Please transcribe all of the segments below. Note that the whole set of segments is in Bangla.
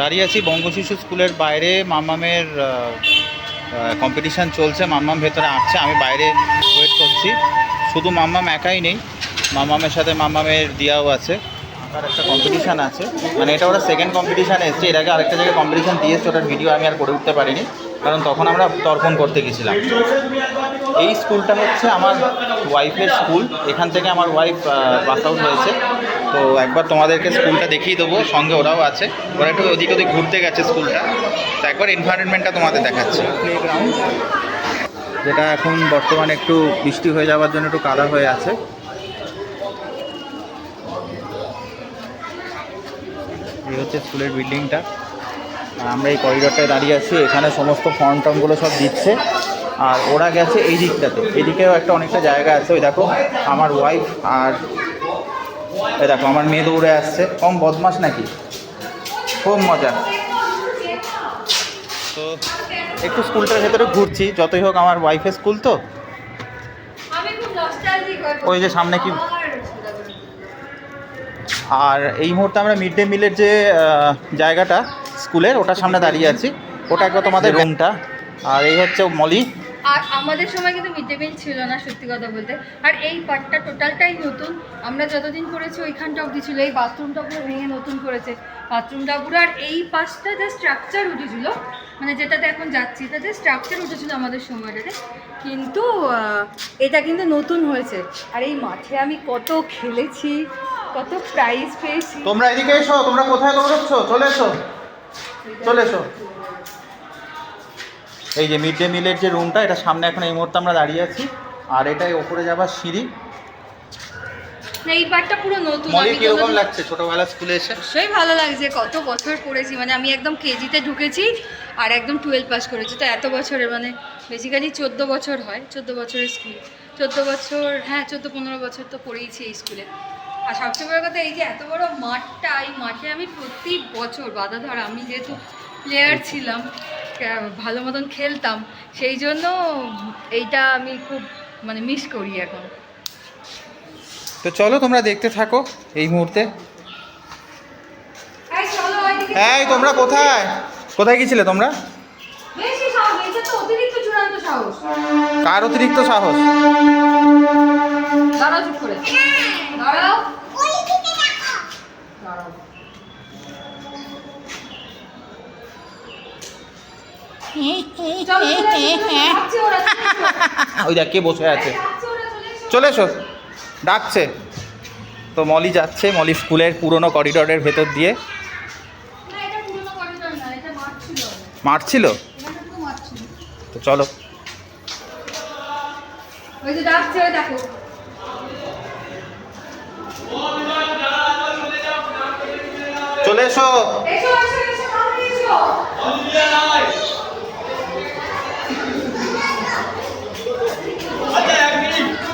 দাঁড়িয়ে আছি বঙ্গশিশু স্কুলের বাইরে। মামামের কম্পিটিশান চলছে। মাম্মাম ভেতরে আঁকছে আমি বাইরে ওয়েট করছি। শুধু মাম্মাম একাই নেই। মাম্মামের সাথে মাম্মামের দিয়াও আছে। আঁকার একটা কম্পিটিশান আছে। মানে এটা ওরা সেকেন্ড কম্পিটিশান এসছে। এর আগে আরেকটা জায়গায় কম্পিটিশান দিয়েছে। ওটার ভিডিও আমি আর করে উঠতে পারিনি। কারণ তখন আমরা তর্পণ করতে গেছিলাম। এই স্কুলটা হচ্ছে আমার ওয়াইফের স্কুল এখান থেকে আমার ওয়াইফ পাস আউট হয়েছে। তো একবার তোমাদেরকে স্কুলটা দেখিয়ে দেবো, সঙ্গে ওরাও আছে। ওরা একটু ওদিক ওদিক ঘুরতে গেছে স্কুলটা। তো একবার এনভায়রনমেন্টটা তোমাদের দেখাচ্ছে। যেটা এখন বর্তমানে একটু বৃষ্টি হয়ে যাওয়ার জন্য একটু কাদা হয়ে আছে। এই হচ্ছে স্কুলের বিল্ডিংটা। আমরা এই করিডরটায় দাঁড়িয়ে আছি। এখানে সমস্ত ফর্ম টর্মগুলো সব দিচ্ছে। আর ওরা গেছে এই দিকটাতে। এদিকেও একটা অনেকটা জায়গা আছে। ওই দেখো, আমার ওয়াইফ আর এই দেখো আমার মেয়ে দৌড়ে আসছে। কম বদমাস নাকি? খুব মজা। তো একটু স্কুলটার ভেতরে ঘুরছি যতই হোক আমার ওয়াইফের স্কুল তো। ওই যে সামনে কি- আর এই মুহূর্তে আমরা মিড ডে মিলের যে জায়গাটা স্কুলের ওটার সামনে দাঁড়িয়ে আছি। ওটা একবার তোমাদের রুমটা আর এই হচ্ছে মলি। আর আমাদের সময় কিন্তু মিড ডে মিল ছিল না, সত্যি কথা বলতে। আর এই পার্টটা টোটালটাই নতুন। আমরা যতদিন করেছি ওইখানটা অবধি ছিল, এই বাথরুমটা পুরো ভেঙে নতুন করেছে। বাথরুমটা পুরো, আর এই পাশটা যে স্ট্রাকচার উঠেছিল মানে যেটাতে এখন যাচ্ছি তাতে স্ট্রাকচার উঠেছিল আমাদের সময়টাতে। কিন্তু এটা কিন্তু নতুন হয়েছে। আর এই মাঠে আমি কত খেলেছি, কত প্রাইজ পেয়েছি। তোমরা এদিকে এসো, তোমরা কোথায় দৌড়চ্ছ চলে এসো। চলে এসো। এই যে মিড ডে মিলের যে রুমটা এটা সামনে এখন এই মুহূর্তে আমরা দাঁড়িয়ে আছি। আর এটাই ওপরে যাবার সিঁড়ি। না এই পার্টটা পুরো নতুন আমি কীরকম লাগছে? ছোটবেলা স্কুলে এসে? অবশ্যই ভালো লাগছে কত বছর পড়েছি মানে আমি একদম কেজিতে ঢুকেছি আর একদম টুয়েলভ পাস করেছি। তো এত বছরের মানে বেসিক্যালি চোদ্দ বছর হয় চোদ্দ বছরের স্কুল চোদ্দ বছর হ্যাঁ চোদ্দ পনেরো বছর তো পড়েইছি এই স্কুলে আর সবচেয়ে বড় কথা এই যে এত বড় মাঠটা এই মাঠে আমি প্রতি বছর বাধা ধরা আমি যেহেতু প্লেয়ার ছিলাম ভালো মতন খেলতাম সেই জন্য এইটা আমি খুব মানে মিস করি এখন। তো চলো তোমরা দেখতে থাকো এই মুহূর্তে। এই চলো ওইদিকে এই তোমরা কোথায়? কোথায় গেছিলে তোমরা? বেশি সাহস এটা তো অতিরিক্ত চূড়ান্ত সাহস। কার অতিরিক্ত সাহস? দাঁড়াও চুপ করে। দাঁড়াও। ওই দেখ, কে বসে আছে চলে এসো। ডাকছে তো মলি যাচ্ছে, মলি স্কুলের পুরনো করিডোরের ভেতর দিয়ে মাঠ ছিল। তো চলো। চলে এসো এসো, এসো, এসো, তাড়াতাড়ি এসো।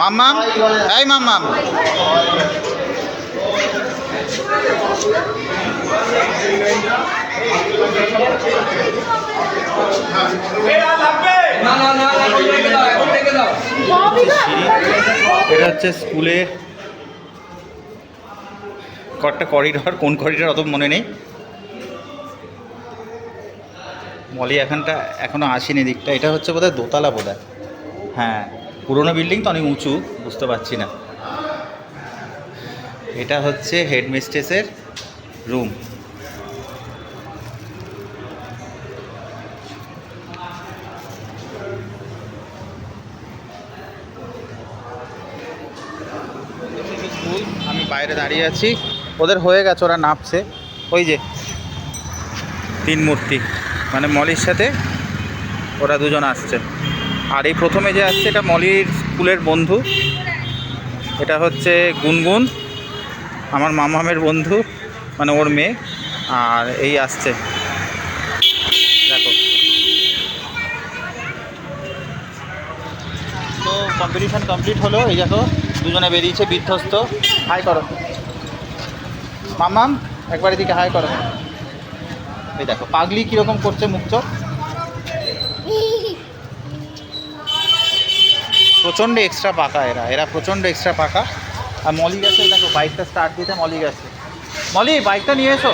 মাম্মাম? এই মাম্মাম। এটা হচ্ছে স্কুলের কটা করিডর কোন করিডর অত মনে নেই। মলি এখানটা এখনও আসেনি দিকটা। এটা হচ্ছে বোধহয় দোতলা বোধহয়। হ্যাঁ। পুরোনো বিল্ডিং তো অনেক উঁচু, বুঝতে পারছি না। এটা হচ্ছে হেডমিস্ট্রেসের রুম। আমি বাইরে দাঁড়িয়ে আছি। ওদের হয়ে গেছে, ওরা নাপছে। ওই যে, তিন মূর্তি। মানে মলির সাথে ওরা দুজন আসছে। আর এই প্রথমে যে আসছে এটা মলির স্কুলের বন্ধু। এটা হচ্ছে গুনগুন, আমার মামামের বন্ধু মানে ওর মেয়ে। আর এই আসছে। দেখো। তো কম্পিটিশন কমপ্লিট হলো। এই দেখো, দুজনে বেরিয়েছে বিধ্বস্ত। হাই করো। মামাম, একবার এদিকে হাই করো। এই দেখো, পাগলি কীরকম করছে মুখ চোখ। প্রচণ্ড এক্সট্রা পাকা এরা। এরা প্রচণ্ড এক্সট্রা পাকা। আর মলি গেছে দেখো বাইকটা স্টার্ট দিতে মলি গেছে মলি বাইকটা নিয়ে এসো।